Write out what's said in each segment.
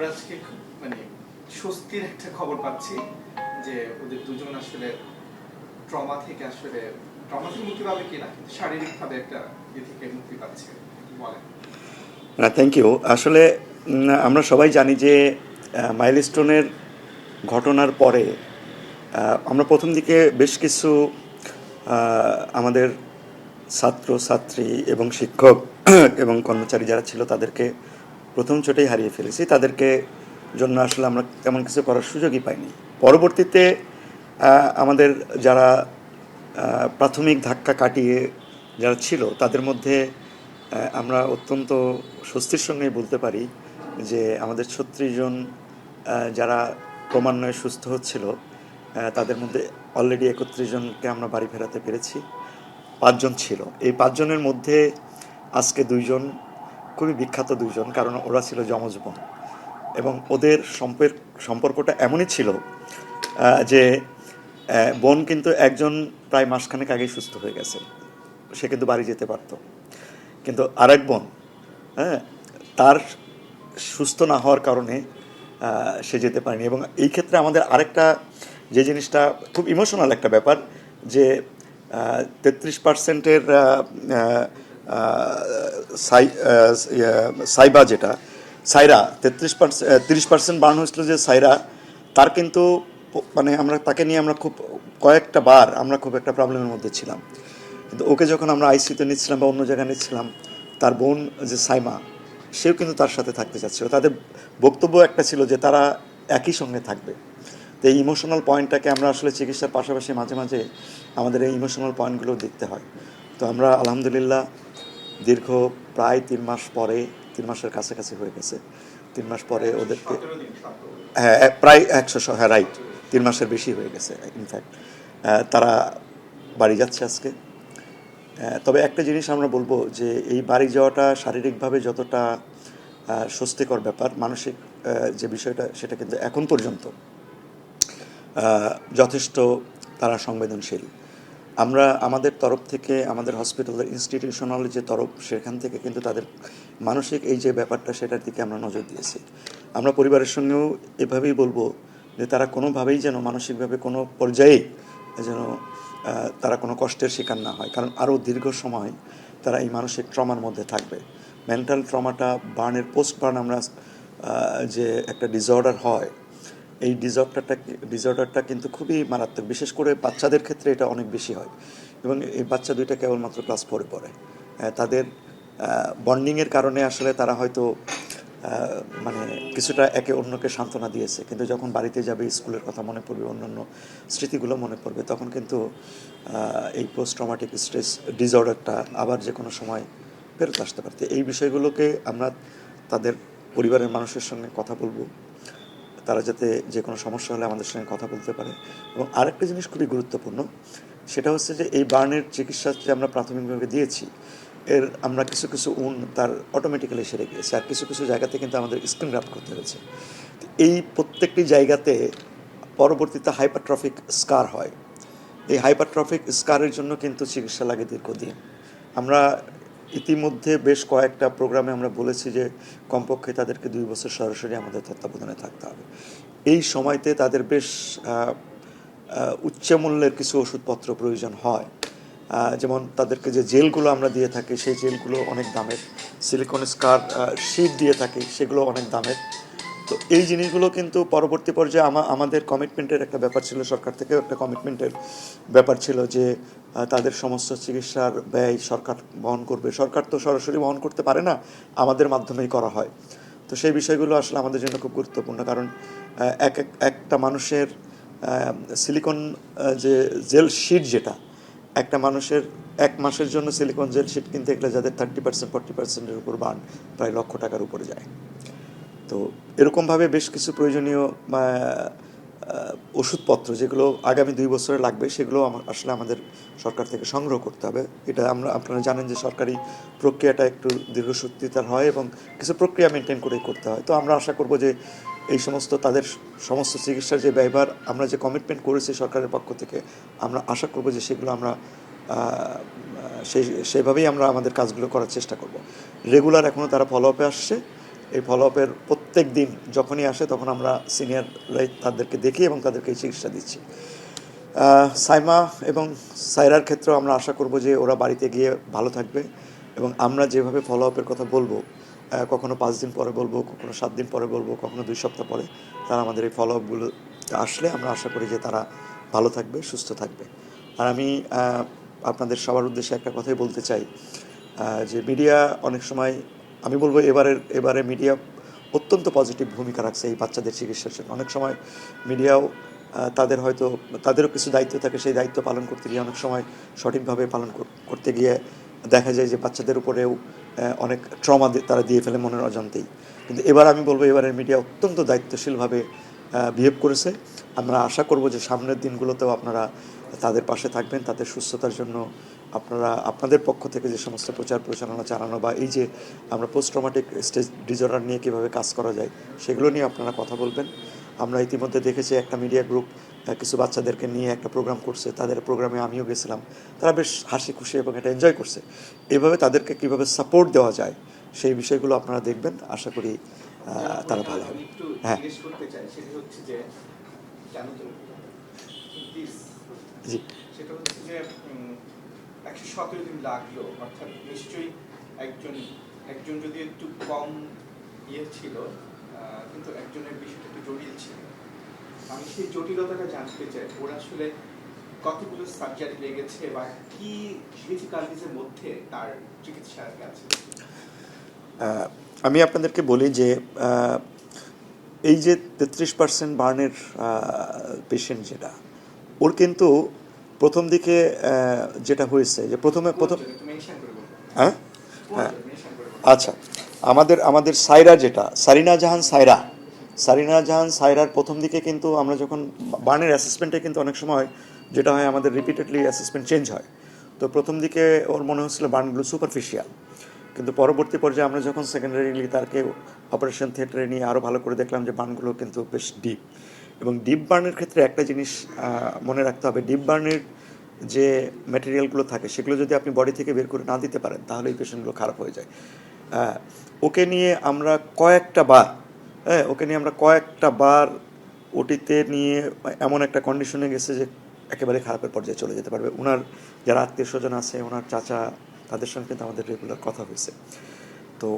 আমরা আজকে মানে স্বস্তির একটা খবর পাচ্ছি যে ওদের দুজন আসলে ট্রমা থেকে আসলে, ট্রমা থেকে মুক্তি পাবে কিনা, কিন্তু শারীরিকভাবে একটা ইয়ে থেকে মুক্তি পাচ্ছে বলেন। না থ্যাংক ইউ আসলে আমরা সবাই জানি যে মাইলস্টোনের ঘটনার পরে আমরা প্রথম দিকে বেশ কিছু আমাদের ছাত্র, ছাত্রী এবং শিক্ষক এবং কর্মচারী যারা ছিল তাদেরকে প্রথম চোটেই হারিয়ে ফেলেছি। তাদেরকে জন্য আসলে আমরা তেমন কিছু করার সুযোগই পাইনি। পরবর্তীতে আমাদের যারা প্রাথমিক ধাক্কা কাটিয়ে যারা ছিল, তাদের মধ্যে আমরা অত্যন্ত স্বস্তির সঙ্গে বলতে পারি যে, আমাদের ছত্রিশ জন যারা ক্রমান্বয়ে সুস্থ হচ্ছিল তাদের মধ্যে অলরেডি একত্রিশ জনকে আমরা বাড়ি ফেরাতে পেরেছি। পাঁচজন ছিল। এই পাঁচজনের মধ্যে আজকে দুইজন খুবই বিখ্যাত দুজন, কারণ ওরা ছিল যমজ বোন এবং ওদের সম্পর্ক সম্পর্কটা এমনই ছিল যে বোন কিন্তু একজন প্রায় মাসখানেক আগেই সুস্থ হয়ে গেছে। সে কিন্তু বাড়ি যেতে পারতো। কিন্তু আরেক বোন হ্যাঁ তার সুস্থ না হওয়ার কারণে সে যেতে পারেনি। এবং এই ক্ষেত্রে আমাদের আরেকটা, যে জিনিসটা খুব ইমোশনাল একটা ব্যাপার, যে তেত্রিশ পার্সেন্টের সাইবা যেটা, সাইরা, তেত্রিশ পার্সেন্ট তিরিশ পার্সেন্ট বাড়ানো হয়েছিল যে সাইরা, তার কিন্তু মানে আমরা, তাকে নিয়ে আমরা খুব, কয়েকটা বার আমরা খুব একটা প্রবলেমের মধ্যে ছিলাম। কিন্তু ওকে যখন আমরা আইসিতে নিচ্ছিলাম বা অন্য জায়গায় নিচ্ছিলাম, তার বোন যে সাইমা, সেও কিন্তু তার সাথে থাকতে চাচ্ছিল। তাদের বক্তব্য একটা ছিল যে তারা একই সঙ্গে থাকবে। তো এই ইমোশনাল পয়েন্টটাকে আমরা আসলে চিকিৎসার পাশাপাশি মাঝে মাঝে আমাদের এই ইমোশনাল পয়েন্টগুলো দেখতে হয়। তো আমরা আলহামদুলিল্লাহ দীর্ঘ প্রায় তিন মাস পরে তিন মাসের কাছাকাছি হয়ে গেছে। তিন মাস পরে ওদেরকে হ্যাঁ প্রায় একশো হ্যাঁ রাইট তিন মাসের বেশি হয়ে গেছে ইনফ্যাক্ট তারা বাড়ি যাচ্ছে আজকে। তবে একটা জিনিস আমরা বলব যে এই বাড়ি যাওয়াটা শারীরিকভাবে যতটা স্বস্তিকর ব্যাপার মানসিক যে বিষয়টা সেটা কিন্তু এখন পর্যন্ত যথেষ্ট তারা সংবেদনশীল। আমরা আমাদের তরফ থেকে, আমাদের হসপিটালের ইনস্টিটিউশনাল যে তরফ, সেখান থেকে কিন্তু তাদের মানসিক এই যে ব্যাপারটা, সেটার দিকে আমরা নজর দিয়েছি। আমরা পরিবারের সঙ্গেও এভাবেই বলব যে তারা কোনোভাবেই যেন মানসিকভাবে কোনো পর্যায়ে যেন তারা কোনো কষ্টের শিকার না হয়। কারণ আরও দীর্ঘ সময় তারা এই মানসিক ট্রমার মধ্যে থাকবে। মেন্টাল ট্রমাটা বার্নের পোস্ট বার্ন আমরা যে একটা ডিসঅর্ডার হয় এই ডিসঅর্ডারটা ডিসঅর্ডারটা কিন্তু খুবই মারাত্মক। বিশেষ করে বাচ্চাদের ক্ষেত্রে এটা অনেক বেশি হয়। এবং এই বাচ্চা দুইটা কেবলমাত্র ক্লাস ফোরে পড়ে। তাদের বন্ডিংয়ের কারণে আসলে তারা হয়তো মানে কিছুটা একে অন্যকে সান্ত্বনা দিয়েছে। কিন্তু যখন বাড়িতে যাবে, স্কুলের কথা মনে পড়বে, অন্যান্য স্মৃতিগুলো মনে পড়বে, তখন কিন্তু এই পোস্ট ট্রমাটিক স্ট্রেস ডিসঅর্ডারটা আবার যে কোনো সময় ফেরত আসতে পারতে এই বিষয়গুলোকে আমরা তাদের পরিবারের মানুষের সঙ্গে কথা বলব। তারা যাতে যে কোনো সমস্যা হলে আমাদের সঙ্গে কথা বলতে পারে। এবং আরেকটা জিনিস খুবই গুরুত্বপূর্ণ, সেটা হচ্ছে যে এই বার্নের চিকিৎসা যে আমরা প্রাথমিকভাবে দিয়েছি, এর আমরা কিছু কিছু উন তার অটোমেটিক্যালি সেরে গিয়েছে। আর কিছু কিছু জায়গাতে কিন্তু আমাদের স্ক্রিন রাপ করতে হয়েছে। এই প্রত্যেকটি জায়গাতে পরবর্তীতে হাইপারট্রফিক স্কার হয়। এই হাইপারট্রফিক স্কারের জন্য কিন্তু চিকিৎসা লাগে দীর্ঘদিন। আমরা ইতিমধ্যে বেশ কয়েকটা প্রোগ্রামে আমরা বলেছি যে কমপক্ষে তাদেরকে দুই বছর সরাসরি আমাদের তত্ত্বাবধানে থাকতে হবে। এই সময়তে তাদের বেশ উচ্চ মূল্যের কিছু ওষুধপত্র প্রয়োজন হয়। যেমন তাদেরকে যে জেলগুলো আমরা দিয়ে থাকি, সেই জেলগুলো অনেক দামের। সিলিকন স্কার শিট দিয়ে থাকি, সেগুলো অনেক দামের। তো এই জিনিসগুলো কিন্তু পরবর্তী পর্যায়ে আমা আমাদের কমিটমেন্টের একটা ব্যাপার ছিল, সরকার থেকেও একটা কমিটমেন্টের ব্যাপার ছিল যে তাদের সমস্ত চিকিৎসার ব্যয় সরকার বহন করবে। সরকার তো সরাসরি বহন করতে পারে না, আমাদের মাধ্যমেই করা হয়। তো সেই বিষয়গুলো আসলে আমাদের জন্য খুব গুরুত্বপূর্ণ, কারণ এক এক, একটা মানুষের সিলিকন যে জেল শিট যেটা, একটা মানুষের এক মাসের জন্য সিলিকন জেল শিট কিনতে গেলে যাদের থার্টি পার্সেন্ট ফর্টি পার্সেন্টের উপর বার্ন প্রায় লক্ষ টাকার উপরে যায়। তো এরকমভাবে বেশ কিছু প্রয়োজনীয় ওষুধপত্র যেগুলো আগামী দুই বছরে লাগবে, সেগুলো আসলে আমাদের সরকার থেকে সংগ্রহ করতে হবে। এটা আমরা, আপনারা জানেন যে সরকারি প্রক্রিয়াটা একটু দীর্ঘসূত্রিতার হয় এবং কিছু প্রক্রিয়া মেনটেন করেই করতে হয়। তো আমরা আশা করব যে এই সমস্ত, তাদের সমস্ত চিকিৎসার যে ব্যয়ভার, আমরা যে কমিটমেন্ট করেছি সরকারের পক্ষ থেকে, আমরা আশা করব যে সেগুলো আমরা সেই, সেভাবেই আমরা আমাদের কাজগুলো করার চেষ্টা করব। রেগুলার এখনও তারা ফলো আপে আসছে। এই ফলো আপের প্রত্যেক দিন যখনই আসে, তখন আমরা সিনিয়ররাই তাদেরকে দেখি এবং তাদেরকে চিকিৎসা দিচ্ছি। সাইমা এবং সাইরার ক্ষেত্রেও আমরা আশা করব যে ওরা বাড়িতে গিয়ে ভালো থাকবে এবং আমরা যেভাবে ফলো আপের কথা বলব কখনো পাঁচ দিন পরে বলব, কখনো সাত দিন পরে বলব, কখনো দুই সপ্তাহ পরে, তারা আমাদের এই ফলো আপগুলো আসলে আমরা আশা করি যে তারা ভালো থাকবে, সুস্থ থাকবে। আর আমি আপনাদের সবার উদ্দেশ্যে একটা কথাই বলতে চাই যে মিডিয়া অনেক সময় আমি বলব এবারের, এবারে মিডিয়া অত্যন্ত পজিটিভ ভূমিকা রাখছে এই বাচ্চাদের চিকিৎসার জন্য। অনেক সময় মিডিয়াও তাদের হয়তো, তাদেরও কিছু দায়িত্ব থাকে, সেই দায়িত্ব পালন করতে গিয়ে অনেক সময় সঠিকভাবে পালন করতে গিয়ে দেখা যায় যে বাচ্চাদের উপরেও অনেক ট্রমা তারা দিয়ে ফেলে মনের অজান্তেই। কিন্তু এবার আমি বলব এবারের মিডিয়া অত্যন্ত দায়িত্বশীলভাবে বিহেভ করেছে। আমরা আশা করব যে সামনের দিনগুলোতেও আপনারা তাদের পাশে থাকবেন, তাদের সুস্থতার জন্য আপনারা আপনাদের পক্ষ থেকে যে সমস্ত প্রচার প্রচারণা চালানো বা এই যে আমরা পোস্ট ট্রমাটিক স্টেজ ডিজর্ডার নিয়ে কীভাবে কাজ করা যায় সেগুলো নিয়ে আপনারা কথা বলবেন। আমরা ইতিমধ্যে দেখেছি একটা মিডিয়া গ্রুপ কিছু বাচ্চাদেরকে নিয়ে একটা প্রোগ্রাম করছে তাদের প্রোগ্রামে আমিও গেছিলাম। তারা বেশ হাসি খুশি এবং এটা এনজয় করছে। এভাবে তাদেরকে কীভাবে সাপোর্ট দেওয়া যায় সেই বিষয়গুলো আপনারা দেখবেন। আশা করি তারা ভালো হবে। হ্যাঁ। জি। সেটা হচ্ছে যে একশো সতেরো দিন লাগল, অর্থাৎ নিশ্চয়ই একজন একজন যদি একটু কম ইয়ে ছিল কিন্তু একজনের বিষয়টা একটু জটিল ছিল। আমি সেই জটিলতাটা জানতে চাই, ওর আসলে কতগুলো সার্জারি লেগেছে বা কি ডিফিকাল্টিসের মধ্যে তার চিকিৎসা গেছে? আমি আপনাদেরকে বলি যে এই যে তেত্রিশ পার্সেন্ট বার্নের পেশেন্ট যেটা, ওর কিন্তু প্রথম দিকে যেটা হয়েছে যে প্রথমে প্রথম হ্যাঁ? হ্যাঁ। আচ্ছা আমাদের আমাদের সাইরা যেটা সারিনা জাহান সাইরা। সারিনা জাহান সাইরার প্রথম দিকে কিন্তু আমরা যখন বার্নের অ্যাসেসমেন্টে কিন্তু অনেক সময় যেটা হয় আমাদের রিপিটেডলি অ্যাসেসমেন্ট চেঞ্জ হয়। তো প্রথম দিকে ওর মনে হচ্ছিল বার্নগুলো সুপারফিশিয়াল কিন্তু পরবর্তী পর্যায়ে আমরা যখন সেকেন্ডারিলি তাকে অপারেশন থিয়েটারে নিয়ে আরও ভালো করে দেখলাম যে বার্নগুলো কিন্তু বেশ ডিপ এবং ডিপ বার্নের ক্ষেত্রে একটা জিনিস মনে রাখতে হবে ডিপ বার্নের যে ম্যাটেরিয়ালগুলো থাকে, সেগুলো যদি আপনি বডি থেকে বের করে না দিতে পারেন তাহলে এই পেশেন্টগুলো খারাপ হয়ে যায়। ওকে নিয়ে আমরা কয়েকটা বার হ্যাঁ ওকে নিয়ে আমরা কয়েকটা বার ওটিতে নিয়ে এমন একটা কন্ডিশনে গেছে যে একেবারে খারাপের পর্যায়ে চলে যেতে পারবে। ওনার যারা আত্মীয় স্বজন আছে ওনার চাচা, তাদের সঙ্গে কিন্তু আমাদের রেগুলার কথা হয়েছে। তো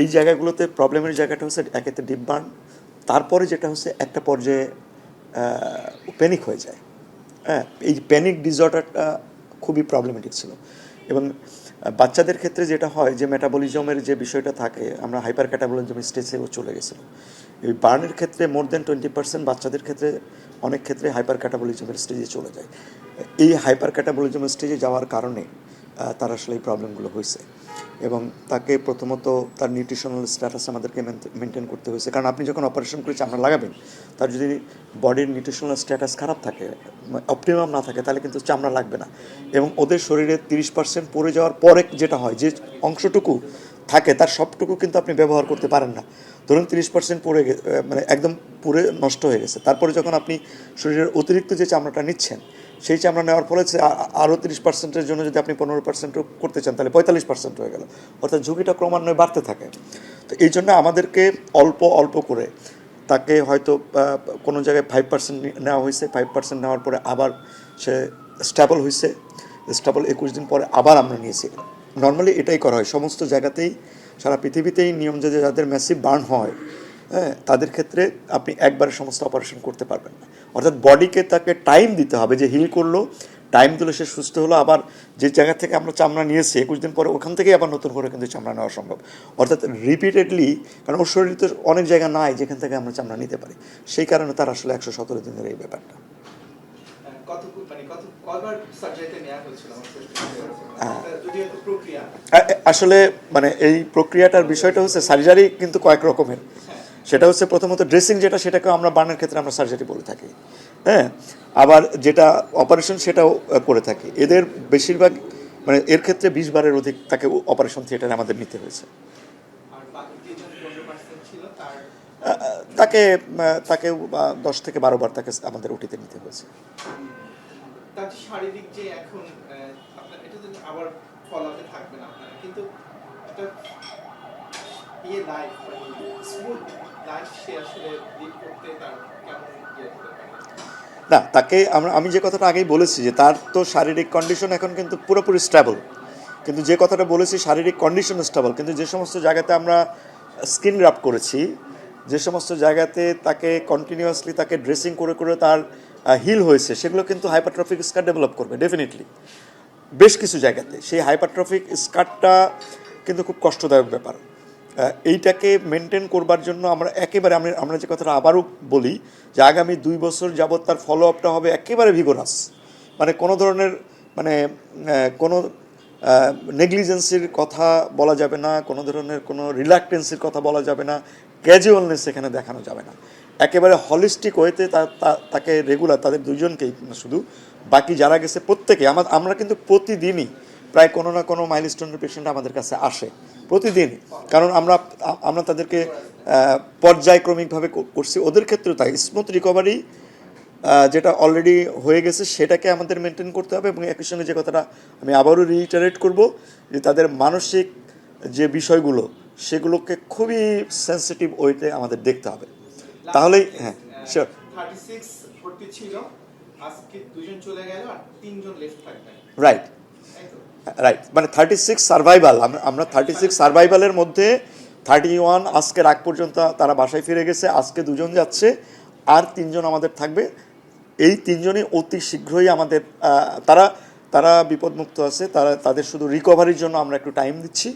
এই জায়গাগুলোতে প্রবলেমের জায়গাটা হচ্ছে একেতে ডিপ বার্ন তারপরে যেটা হচ্ছে একটা পর্যায়ে প্যানিক হয়ে যায়। হ্যাঁ এই প্যানিক ডিসঅর্ডারটা খুবই প্রবলেমেটিক ছিল। এবং বাচ্চাদের ক্ষেত্রে যেটা হয় যে মেটাবলিজমের যে বিষয়টা থাকে, আমরা হাইপার ক্যাটাবলিজম স্টেজেও চলে গেছিল এই বার্নের ক্ষেত্রে মোর দেন টোয়েন্টি পার্সেন্ট বাচ্চাদের ক্ষেত্রে, অনেক ক্ষেত্রে হাইপার ক্যাটাবলিজমের স্টেজে চলে যায়। এই হাইপার ক্যাটাবলিজম স্টেজে যাওয়ার কারণে তার আসলে এই প্রবলেমগুলো হয়েছে। এবং তাকে প্রথমত তার নিউট্রিশনাল স্ট্যাটাস আমাদেরকে মেনটেন করতে হয়েছে। কারণ আপনি যখন অপারেশন করে চামড়া লাগাবেন তার যদি বডির নিউট্রিশনাল স্ট্যাটাস খারাপ থাকে অপটিমাম না থাকে তাহলে কিন্তু চামড়া লাগবে না। এবং ওদের শরীরে তিরিশ পার্সেন্ট পড়ে যাওয়ার পরে যেটা হয় যে অংশটুকু থাকে তার সবটুকু কিন্তু আপনি ব্যবহার করতে পারেন না। ধরুন তিরিশ পার্সেন্ট আহ, মানে একদম পুরে নষ্ট হয়ে গেছে। তারপরে যখন আপনি শরীরের অতিরিক্ত যে চামড়াটা নিচ্ছেন সেই চামড়া নেওয়ার ফলে আরও তিরিশ পার্সেন্টের জন্য যদি আপনি পনেরো পার্সেন্ট করতে চান, তাহলে পঁয়তাল্লিশ পার্সেন্ট হয়ে গেল। অর্থাৎ ঝুঁকিটা ক্রমান্বয়ে বাড়তে থাকে। তো এই জন্য আমাদেরকে অল্প অল্প করে তাকে হয়তো কোনো জায়গায় ফাইভ পার্সেন্ট নেওয়া হয়েছে। ফাইভ পার্সেন্ট নেওয়ার পরে আবার সে স্টেবল হয়েছে। স্টেবল একুশ দিন পরে আবার আমরা নিয়েছি। নর্মালি এটাই করা হয়। সমস্ত জায়গাতেই, সারা পৃথিবীতেই নিয়ম যে যাদের ম্যাসিভ বার্ন হয় হ্যাঁ তাদের ক্ষেত্রে আপনি একবারে সমস্ত অপারেশন করতে পারবেন না। অর্থাৎ বডিকে তাকে টাইম দিতে হবে যে হিল করল টাইম দিলে সে সুস্থ হলো আবার যে জায়গা থেকে আমরা চামড়া নিয়েছি একুশ দিন পরে ওখান থেকেই আবার নতুন করে কিন্তু চামড়া নেওয়া সম্ভব। অর্থাৎ রিপিটেডলি কারণ ওর শরীরে তো অনেক জায়গা নাই যেখান থেকে আমরা চামড়া নিতে পারি। সেই কারণে তার আসলে একশো সতেরো দিনের এই ব্যাপারটা। কত মানে হ্যাঁ। আসলে মানে এই প্রক্রিয়াটার বিষয়টা হচ্ছে সার্জারি কিন্তু কয়েক রকমের। সেটা হচ্ছে প্রথমত ড্রেসিং যেটা সেটাকে আমরা বার্নের ক্ষেত্রে আমরা সার্জারি বলে থাকি। হ্যাঁ? আবার যেটা অপারেশন সেটাও করে থাকি। এদের বেশিরভাগ মানে এর ক্ষেত্রে বিশ বারের অধিক তাকে অপারেশন থিয়েটারে আমাদের নিতে হয়েছে। তাকে তাকে দশ থেকে বারো বার তাকে আমাদের ওটিতে নিতে হয়েছে। শারীরিক যে এখন এটা তো আবার ফলাতে থাকবে না আপনারা কিন্তু একটা বিয়ে লাইফ মানে স্মুথ ইয়ে না, তাকে আমরা, আমি যে কথাটা আগেই বলেছি যে তার তো শারীরিক কন্ডিশন এখন কিন্তু পুরোপুরি স্টেবল কিন্তু যে কথাটা বলেছি শারীরিক কন্ডিশন স্টেবল কিন্তু যে সমস্ত জায়গাতে আমরা স্কিন র্যাপ করেছি, যে সমস্ত জায়গাতে তাকে কন্টিনিউয়াসলি তাকে ড্রেসিং করে করে তার হিল হয়েছে, সেগুলো কিন্তু হাইপারট্রফিক স্কার ডেভেলপ করবে ডেফিনেটলি বেশ কিছু জায়গাতে। সেই হাইপারট্রফিক স্কারটা কিন্তু খুব কষ্টদায়ক ব্যাপার। এইটাকে মেনটেন করবার জন্য আমরা একেবারে, আমরা আমরা যে কথাটা আবারও বলি, যে আগামী দুই বছর যাবৎ তার ফলো আপটা হবে একেবারে ভিগোরাস মানে কোনো ধরনের মানে কোনো নেগলিজেন্সির কথা বলা যাবে না, কোনো ধরনের কোনো রিল্যাক্টেন্সির কথা বলা যাবে না ক্যাজুয়ালনেস এখানে দেখানো যাবে না। একেবারে হলিস্টিক ওয়েতে তা- তা- তাকে রেগুলার তাদের দুজনকেই শুধু, বাকি যারা গেছে প্রত্যেকে আমরা কিন্তু প্রতিদিনই প্রায় কোনো না কোনো মাইলস্টোনের পেশেন্ট আমাদের কাছে আসে প্রতিদিন। কারণ আমরা আমরা তাদেরকে পর্যায়ক্রমিকভাবে করছি। ওদের ক্ষেত্রেও তাই। স্মুথ রিকভারি যেটা অলরেডি হয়ে গেছে সেটাকে আমাদের মেনটেন করতে হবে এবং একই সঙ্গে যে কথাটা আমি আবারও রিটারেট করব যে তাদের মানসিক যে বিষয়গুলো সেগুলোকে খুবই সেন্সিটিভ ওয়েতে আমাদের দেখতে হবে। তাহলেই হ্যাঁ শিওর ছিল। আজকে দুজন চলে গেল আর তিনজন লেফট রাইট রাইট মানে থার্টি সিক্স সার্ভাইভাল আমরা থার্টি সিক্স সার্ভাইভালের মধ্যে থার্টি ওয়ান আজকের আগ পর্যন্ত তারা বাসায় ফিরে গেছে, আজকে দুজন যাচ্ছে, আর তিনজন আমাদের থাকবে। এই তিনজনই অতি শীঘ্রই আমাদের তারা তারা বিপদমুক্ত আছে, তারা, তাদের শুধু রিকভারির জন্য আমরা একটু টাইম দিচ্ছি।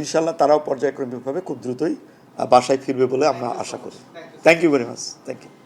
ইনশাল্লাহ তারাও পর্যায়ক্রমিকভাবে খুব দ্রুতই বাসায় ফিরবে বলে আমরা আশা করি। Thank you very much thank you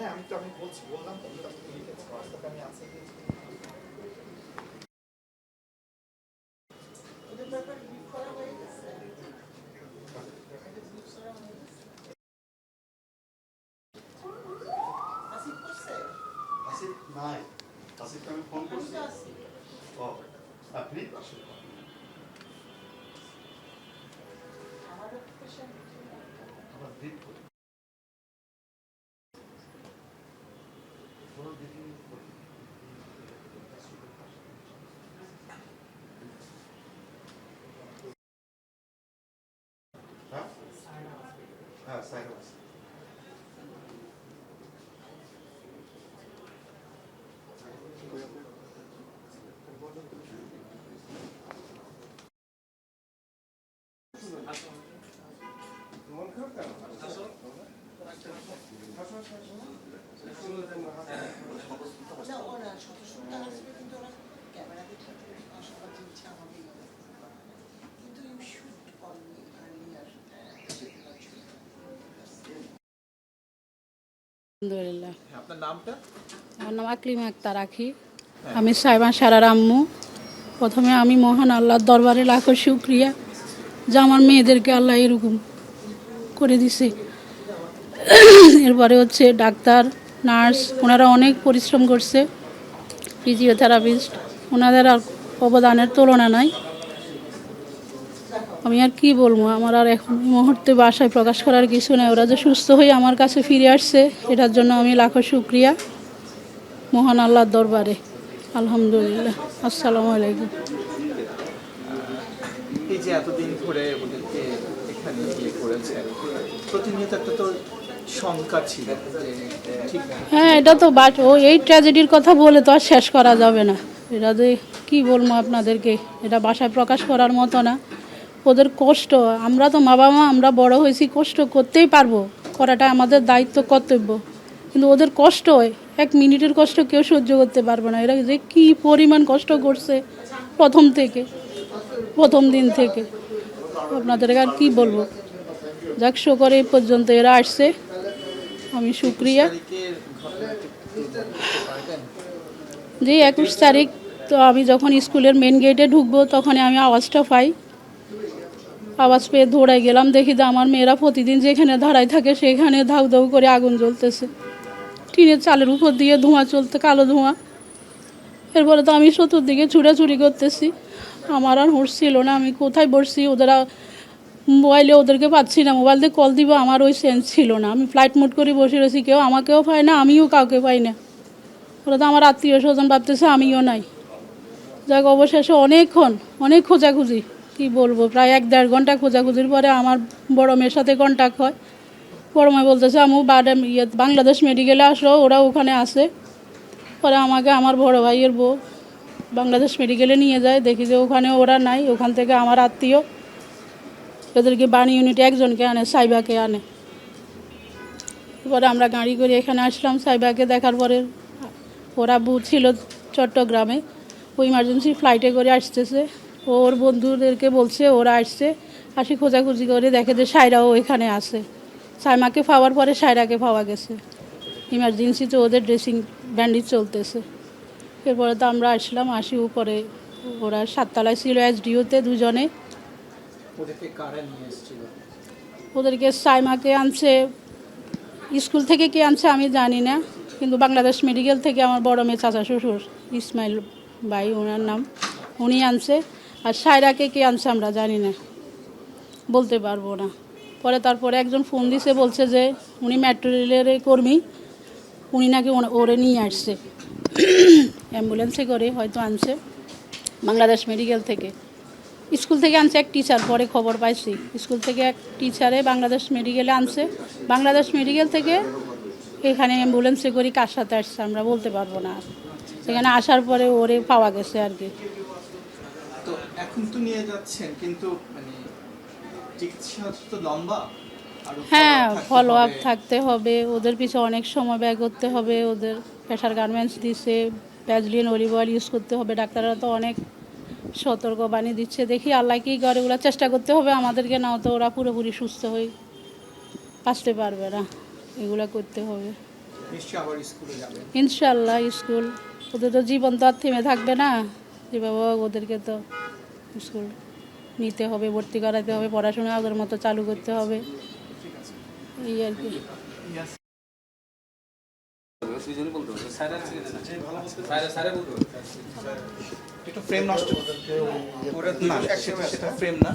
é Ja, mit dem Boot zu holen, damit das nicht que kostet, wenn wir ansehen, ওরা সদস্যতা আসবে কিন্তু ওরা ক্যামেরাতে থাকবে সবার জিনিস আমাকে কিন্তু you should call me earlier আলহামদুলিল্লাহ। হ্যাঁ, আপনার নামটা? আমার নাম আকলিমা আক্তার রাখি আমি সাইমা সারার আম্মু। প্রথমে আমি মহান আল্লাহর দরবারে লাখো শুক্রিয়া যে আমার মেয়েদেরকে আল্লাহ এরকম করে দিছে। এরপরে হচ্ছে ডাক্তার নার্স ওনারা অনেক পরিশ্রম করছে ফিজিওথেরাপিস্ট ওনাদের আর অবদানের তুলনা নাই। আমি আর কি বলব? আমার আর এখন মুহূর্তে বাসায় প্রকাশ করার কিছু নেই। ওরা যে সুস্থ হয়ে আমার কাছে ফিরে আসছে এটার জন্য আমি লাখো শুক্রিয়া। মহান আল্লাহর দরবারে। আলহামদুলিল্লাহ। আসসালামু আলাইকুম। এই যে এতদিন ধরে ওদেরকে এখানে ইয়ে করেছেন প্রতিনিয়ত একটা তো হ্যাঁ এটা তো বাট ও এই ট্র্যাজেডির কথা বলে তো আর শেষ করা যাবে না। এটা যে কী বলব আপনাদেরকে? এটা বাসায় প্রকাশ করার মতো না। ওদের কষ্ট, আমরা তো মা বাবা আমরা বড় হয়েছি, কষ্ট করতেই পারব। করাটা আমাদের দায়িত্ব, কর্তব্য। কিন্তু ওদের কষ্ট, এক মিনিটের কষ্ট কেউ সহ্য করতে পারবে না। এরা যে কী পরিমাণ কষ্ট করছে প্রথম থেকে, প্রথম দিন থেকে। আপনাদেরকে আর কি বলব? যাক করে এই পর্যন্ত এরা আসছে। আমি পারবেন যে একুশ তারিখ, তো আমি যখন স্কুলের মেন গেটে ঢুকবো তখন আমি আওয়াজটা পাই। আওয়াজ পেয়ে দৌড়াই গেলাম। দেখি যে আমার মেয়েরা প্রতিদিন যেখানে দাঁড়ায় থাকে সেখানে ধাউ ধাউ করে আগুন জ্বলতেছে। টিনের চালের উপর দিয়ে ধোঁয়া চলতে, কালো ধোঁয়া। এরপরে তো আমি চতুর্দিকে ছুটাছুটি করতেছি। আমার আর হুঁশ ছিল না, আমি কোথায় বসছি? ওদের মোবাইলে ওদেরকে পাচ্ছি না, মোবাইল দিয়ে কল দিব, আমার ওই সেন্স ছিল না। আমি ফ্লাইট মোড করে বসে রয়েছি, কেউ আমাকেও পায় না, আমিও কাউকে পাই না। ওরা তো আমার আত্মীয় স্বজন ভাবতেছে আমিও নাই। যাক, অবশেষে অনেকক্ষণ, অনেক খোঁজাখুঁজি। কি বলব? প্রায় এক দেড় ঘণ্টা খোঁজাখুঁজির পরে আমার বড় মেয়ের সাথে কন্ট্যাক্ট হয়। বড় মেয়ে বলতেছে, আমি বাডে ইয়ে বাংলাদেশ মেডিকেলে আসলো, ওরা ওখানে আসে পরে আমাকে আমার বড় ভাইয়ের বউ বাংলাদেশ মেডিকেলে নিয়ে যায়, দেখি যে ওখানে ওরা নাই, ওখান থেকে আমার আত্মীয় ওদেরকে বাণী ইউনিটে একজনকে আনে, সাইবাকে আনে। পরে আমরা গাড়ি করে এখানে আসলাম, সাইবাকে দেখার পরে ওরা বউ ছিল চট্টগ্রামে, ও ইমার্জেন্সি ফ্লাইটে করে আসতেছে। ওর বন্ধুদেরকে বলছে ওরা আসছে আসি খোঁজাখুঁজি করে দেখে যে সাইরাও এখানে আছে। সাইমাকে পাওয়ার পরে সাইরাকে পাওয়া গেছে। ইমার্জেন্সিতে ওদের ড্রেসিং ব্যান্ডেজ চলতেছে। এরপরে তো আমরা আসলাম আসি উপরে। ওরা সাততলায় ছিল এসডিওতে দুজনে। ওদেরকে সাইমাকে আনছে স্কুল থেকে কে আনছে আমি জানি না কিন্তু বাংলাদেশ মেডিকেল থেকে আমার বড় মেয়ে চাচা শ্বশুর ইসমাইল ভাই ওনার নাম। উনি আনছে। আর সায়রাকে কে আনছে আমরা জানি না। বলতে পারব না। পরে তারপরে একজন ফোন দিছে, বলছে যে উনি মেট্রো রেলের কর্মী, উনি নাকি ওরে নিয়ে আসছে। অ্যাম্বুলেন্সে করে হয়তো আনছে বাংলাদেশ মেডিকেল থেকে। স্কুল থেকে আনছে এক টিচার পরে খবর পাইছি। স্কুল থেকে এক টিচারে বাংলাদেশ মেডিকেলে আনছে। বাংলাদেশ মেডিকেল থেকে এখানে অ্যাম্বুলেন্সে করে কার সাথে আসছে আমরা বলতে পারব না। আর। সেখানে আসার পরে ওরে পাওয়া গেছে আর কি। এখন তো নিয়ে যাচ্ছেন কিন্তু মানে চিকিৎসা তো লম্বা। হ্যাঁ ফলো আপ হবে। থাকতে হবে ওদের পিছে অনেক সময় ব্যয় করতে হবে ওদের প্রেশার গার্মেন্টস দিছে প্যাজলিন অলিভ অয়েল ইউজ করতে হবে ডাক্তাররা তো অনেক সতর্ক বাণী দিচ্ছে। দেখি আল্লাহ কী করে ওগুলো চেষ্টা করতে হবে আমাদেরকে নাও তো ওরা পুরোপুরি সুস্থ হয়ে আসতে পারবে না এগুলো করতে হবে। ইনশাল্লাহ স্কুল। ওদের তো জীবন তো আর থেমে থাকবে না। যে বাবা ওদেরকে তো স্কুল নিতে হবে, ভর্তি করাতে হবে, পড়াশোনা আগের মতো চালু করতে হবে। এই আর কি। ফ্রেম না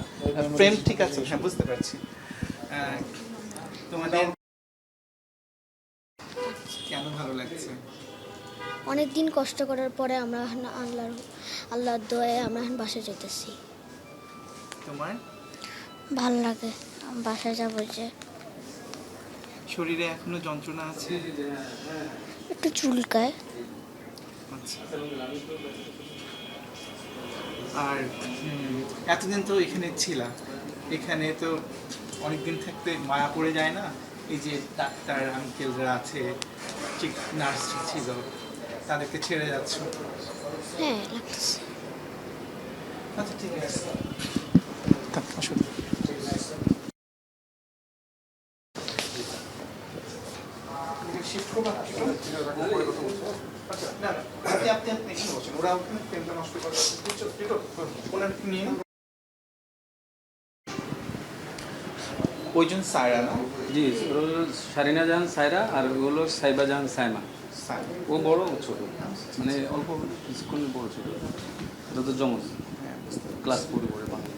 ফ্রেম ঠিক আছে হ্যাঁ বুঝতে পারছি। কেন ভালো লাগছে? অনেক দিন কষ্ট করার পরে আমরা আল্লাহর আল্লাহর দোয়ায় আমরা এখন বাসায় যেতেছি তোমার? ভালো লাগে বাসায় যাব যে। শরীরে এখনও যন্ত্রণা আছে? একটু চুলকায়। আচ্ছা। আর এতদিন তো এখানে ছিলা। এখানে তো অনেকদিন থাকতে মায়া পড়ে যায় না? এই যে ডাক্তার আঙ্কেলরা আছে ঠিক নার্স ছিল তাদেরকে ছেড়ে যাচ্ছ। হ্যাঁ লাগতেছে আচ্ছা ঠিক আছে। ওইজন সায়রা না? জি সারিনা জাহান সায়রা আর ওগুলো সাইবা জাহান সাইমা ও বড় ও ছোট? মানে অল্প কিছুক্ষণ বড় ছোট? ওটা তো জমজ। হ্যাঁ। ক্লাস ফোরে পড়ে বাংলা।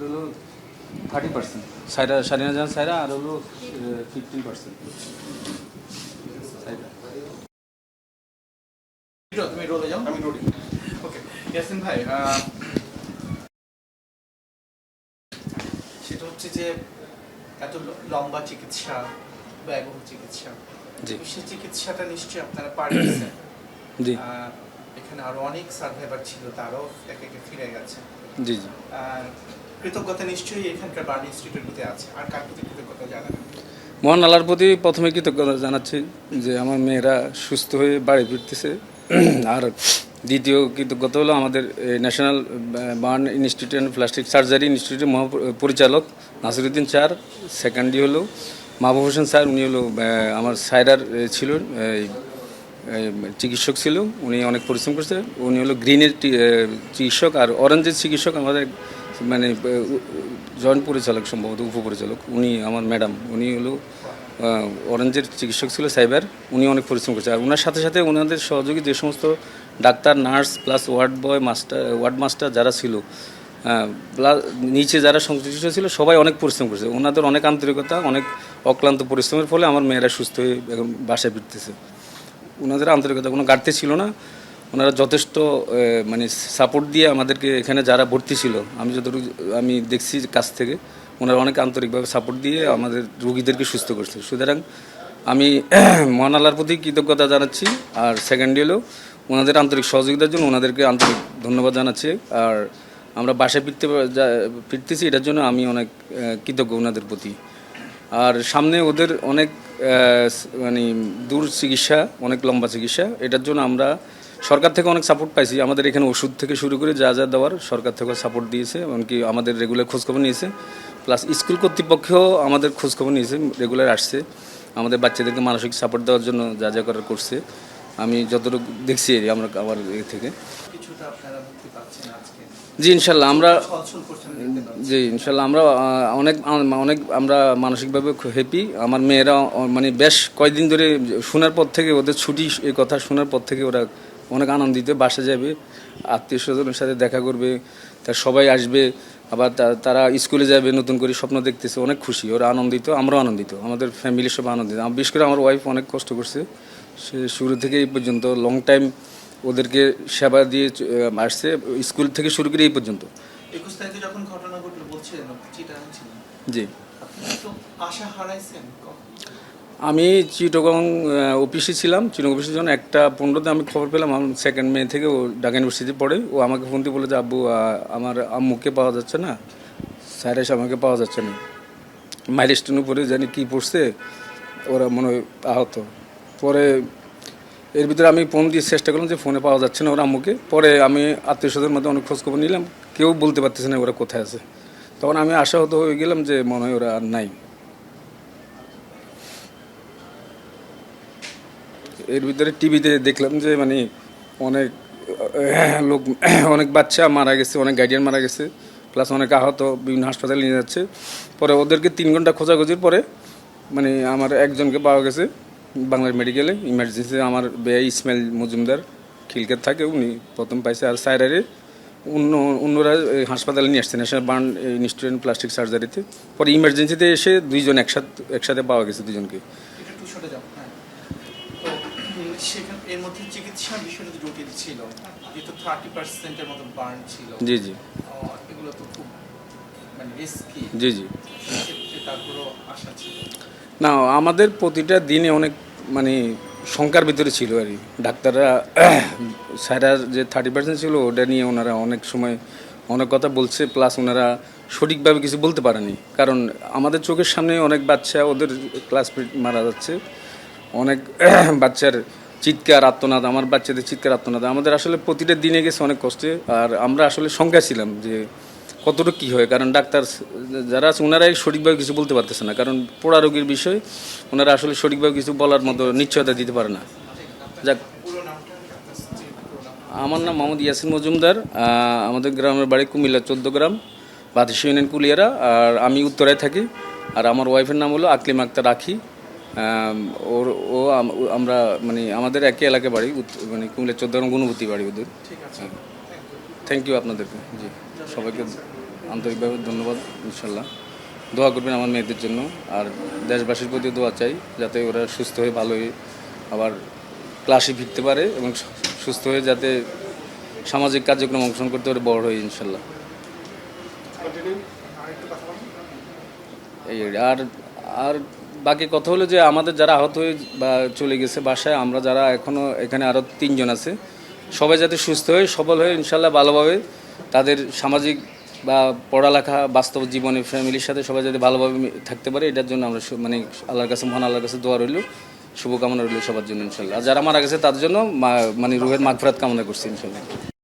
হলো থার্টি পার্সেন্ট সাইরা সারিনা জাহান সাইরা আর হলো ফিফটিন পার্সেন্ট তুমি রোলে যাও। আমি রোডি ওকে ইয়াসিন ভাই সেটা হচ্ছে যে এত লম্বা চিকিৎসা ব্যয়বহুল চিকিৎসা। সেই চিকিৎসাটা নিশ্চয়ই আপনারা পাঠিয়েছেন জি। এখানে আরও অনেক সার্ভাইভার ছিল তারাও একে একে ফিরে গেছে। জি জি। কৃতজ্ঞতা নিশ্চয়ই এখানকার বার্ন ইনস্টিটিউটের প্রতি আছে। আর কার প্রতি কৃতজ্ঞতা জানাবেন? মহান আল্লাহর প্রতি প্রথমে কৃতজ্ঞতা জানাচ্ছি যে আমার মেয়েরা সুস্থ হয়ে বাড়ি ফিরতেছে। আর দ্বিতীয় কৃতজ্ঞতা হলো আমাদের national burn institute and plastic surgery ইনস্টিটিউটের মহাপরিচালক নাসিরুদ্দিন স্যার। সেকেন্ডলি হলো মাহবুব হোসেন স্যার, উনি হলো আমার সাইডার ছিল চিকিৎসক ছিল উনি অনেক পরিশ্রম করছে উনি হলো গ্রিনের চিকিৎসক আর অরেঞ্জের চিকিৎসক আমাদের মানে জয়েন্ট পরিচালক সম্ভবত, উপপরিচালক। উনি আমার ম্যাডাম, উনি হলো অরেঞ্জের চিকিৎসক ছিল, সাইবার, উনি অনেক পরিশ্রম করছে আর ওনার সাথে সাথে ওনাদের সহযোগী যে সমস্ত doctor, nurse, plus ward boy master, ward master যারা ছিল প্লাস নিচে যারা সংশ্লিষ্ট ছিল, সবাই অনেক পরিশ্রম করছে। ওনাদের অনেক আন্তরিকতা, অনেক অক্লান্ত পরিশ্রমের ফলে আমার মেয়েরা সুস্থ হয়ে এখন বাসায় ফিরতেছে। ওনাদের আন্তরিকতা কোনো ঘাটতি ছিল না। ওনারা যথেষ্ট মানে সাপোর্ট দিয়ে আমাদেরকে এখানে যারা ভর্তি ছিল, আমি যতটুকু, আমি দেখছি কাছ থেকে ওনারা অনেক আন্তরিকভাবে সাপোর্ট দিয়ে আমাদের রোগীদেরকে সুস্থ করছে। সুতরাং আমি মহান প্রতি কৃতজ্ঞতা জানাচ্ছি। আর সেকেন্ড হলো ওনাদের আন্তরিক সহযোগিতার জন্য ওনাদেরকে আন্তরিক ধন্যবাদ জানাচ্ছি। আর আমরা বাসায় ফিরতে ফিরতেছি, এটার জন্য আমি অনেক কৃতজ্ঞ ওনাদের প্রতি। আর সামনে ওদের অনেক মানে দূর চিকিৎসা, অনেক লম্বা চিকিৎসা। এটার জন্য আমরা সরকার থেকে অনেক সাপোর্ট পাইছি। আমাদের এখানে ওষুধ থেকে শুরু করে যা যা দেওয়ার সরকার থেকে সাপোর্ট দিয়েছে, এমনকি আমাদের রেগুলার খোঁজখবর নিয়েছে। প্লাস স্কুল কর্তৃপক্ষও আমাদের খোঁজখবর নিয়েছে রেগুলার আসছে। আমাদের বাচ্চাদেরকে মানসিক সাপোর্ট দেওয়ার জন্য যা যা করার করছে। আমি যতটুকু দেখছি, আমরা আমার এ থেকে। কিছুটা আপনারা মুক্তি পাচ্ছেন আজকে জি ইনশাল্লাহ আমরা। জি ইনশাল্লাহ আমরা অনেক অনেক আমরা মানসিকভাবে হ্যাপি আমার মেয়েরা মানে বেশ কয়েকদিন ধরে শোনার পর থেকে ওদের ছুটি এই কথা শোনার পর থেকে ওরা অনেক আনন্দিত বাসা যাবে আত্মীয় স্বজনের সাথে দেখা করবে তার সবাই আসবে আবার তারা স্কুলে যাবে নতুন করে স্বপ্ন দেখতেছে অনেক খুশি ওরা আনন্দিত আমরাও আনন্দিত আমাদের ফ্যামিলির সব আনন্দিত বিশেষ করে আমার ওয়াইফ অনেক কষ্ট করছে সে শুরু থেকে এই পর্যন্ত লং টাইম ওদেরকে সেবা দিয়ে আসছে স্কুল থেকে শুরু করে এই পর্যন্ত। একুশ তারিখে যখন ঘটনা ঘটলো বলছিলেন জি। আশা হারাইছেন আমি চিটগং অফিসে ছিলাম। চিটগং অফিসের জন্য একটা পনেরোতে আমি খবর পেলাম আমার সেকেন্ড মে থেকে ও ঢাকা ইউনিভার্সিটি পড়ে। ও আমাকে ফোন দিয়ে বলে যে আব্বু আমার আম্মুকে পাওয়া যাচ্ছে না। স্যারেস আমাকে পাওয়া যাচ্ছে না। মাইলস্টোন উপরে জানি কী পড়ছে ওরা মনে হয় আহত। পরে এর ভিতরে আমি ফোন দিয়ে চেষ্টা করলাম যে ফোনে পাওয়া যাচ্ছে না ওরা আম্মুকে। পরে আমি আত্মীয় স্বজনের মধ্যে অনেক খোঁজখবর নিলাম, কেউ বলতে পারতেছে না ওরা কোথায় আছে। তখন আমি আশাহত হয়ে গেলাম যে মনে হয় ওরা আর নাই। এর ভিতরে টিভিতে দেখলাম যে মানে অনেক, লোক, অনেক বাচ্চা মারা গেছে, অনেক গার্ডিয়ান মারা গেছে প্লাস অনেক আহত, বিভিন্ন হাসপাতালে নিয়ে যাচ্ছে। পরে ওদেরকে তিন ঘণ্টা খোঁজাখুঁজির পরে মানে আমার একজনকে পাওয়া গেছে। বাংলার মেডিকেলে ইমার্জেন্সি আমার বেয়া ইসমাইল মজুমদার খিলকের থাকে উনি প্রথম পাইছে আর সাইরারে অন্য অন্যরা হাসপাতালে নিয়ে আসছে ন্যাশনাল বার্ন ইনস্টিটিউট প্লাস্টিক সার্জারিতে পরে ইমার্জেন্সিতে এসে দুইজন একসাথে একসাথে পাওয়া গেছে দুজনকে। হ্যাঁ। তো উম, সেখান এর মধ্যে চিকিৎসার বিষয়টা জটিল ছিল। যেহেতু থার্টি পার্সেন্টের মতো বার্ন ছিল। জি জি। এগুলো তো খুব মানে রিস্কি জি জি। সেক্ষেত্রে আশা ছিল। না, আমাদের প্রতিটা দিনে অনেক মানে শঙ্কার ভিতরে ছিল আর কি। ডাক্তাররা, স্যারার যে থার্টি পার্সেন্ট ছিল, ওটা নিয়ে ওনারা অনেক সময় অনেক কথা বলছে প্লাস ওনারা সঠিকভাবে কিছু বলতে পারেনি। কারণ আমাদের চোখের সামনে অনেক বাচ্চা, ওদের ক্লাসমেট মারা যাচ্ছে। অনেক বাচ্চার চিৎকার আত্মনাদ আমার বাচ্চাদের চিৎকার আত্মনাদ আমাদের আসলে প্রতিটা দিনে গেছে অনেক কষ্টে, আর আমরা আসলে শঙ্কা ছিলাম যে কতটুকু কী হয়? কারণ ডাক্তার যারা আছে ওনারাই সঠিকভাবে কিছু বলতে পারতেছে না। কারণ পোড়া রোগীর বিষয় ওনারা আসলে সঠিকভাবে কিছু বলার মতো নিশ্চয়তা দিতে পারে না। যাক। আমার নাম মোহাম্মদ ইয়াসিন মজুমদার। আমাদের গ্রামের বাড়ি কুমিল্লা চোদ্দ গ্রাম বাতিস ইউনিয়ন কুলিয়ারা। আর আমি উত্তরায় থাকি। আর আমার ওয়াইফের নাম হলো আকলিম আক্তার রাখি ওর ও আমরা মানে আমাদের একই এলাকায় বাড়ি মানে কুমিল্লা চোদ্দ গ্রাম গুণবতী বাড়ি ওদের। ঠিক আছে। থ্যাংক ইউ আপনাদেরকে। জি। সবাইকে আন্তরিকভাবে ধন্যবাদ, ইনশাল্লাহ। দোয়া করবেন আমার মেয়েদের জন্য, আর দেশবাসীর প্রতি দোয়া চাই, যাতে ওরা সুস্থ হয়ে ভালো হয়ে আবার ক্লাসে ফিরতে পারে এবং সুস্থ হয়ে যাতে সামাজিক কার্যক্রম অংশগ্রহণ করতে পারে, বড় হয়ে, ইনশাল্লাহ। এই আর আর বাকি কথা হলো যে আমাদের যারা আহত হয়ে বা চলে গেছে বাসায়, আমরা যারা এখনও এখানে আরও তিনজন আছে, সবাই যাতে সুস্থ হয়ে সবল হয়ে, ইনশাল্লাহ, ভালোভাবে তাদের সামাজিক বা পড়ালেখা, বাস্তব জীবনে ফ্যামিলির সাথে সবাই যাতে ভালোভাবে থাকতে পারে, এটার জন্য আমরা মানে আল্লাহর কাছে, মহান আল্লাহর কাছে দোয়া রইল। শুভকামনা রইল সবার জন্য, ইনশাল্লাহ। আর যারা মারা গেছে, তার জন্য মানে রুহের মাগফরাত কামনা করছি, ইনশাল্লাহ।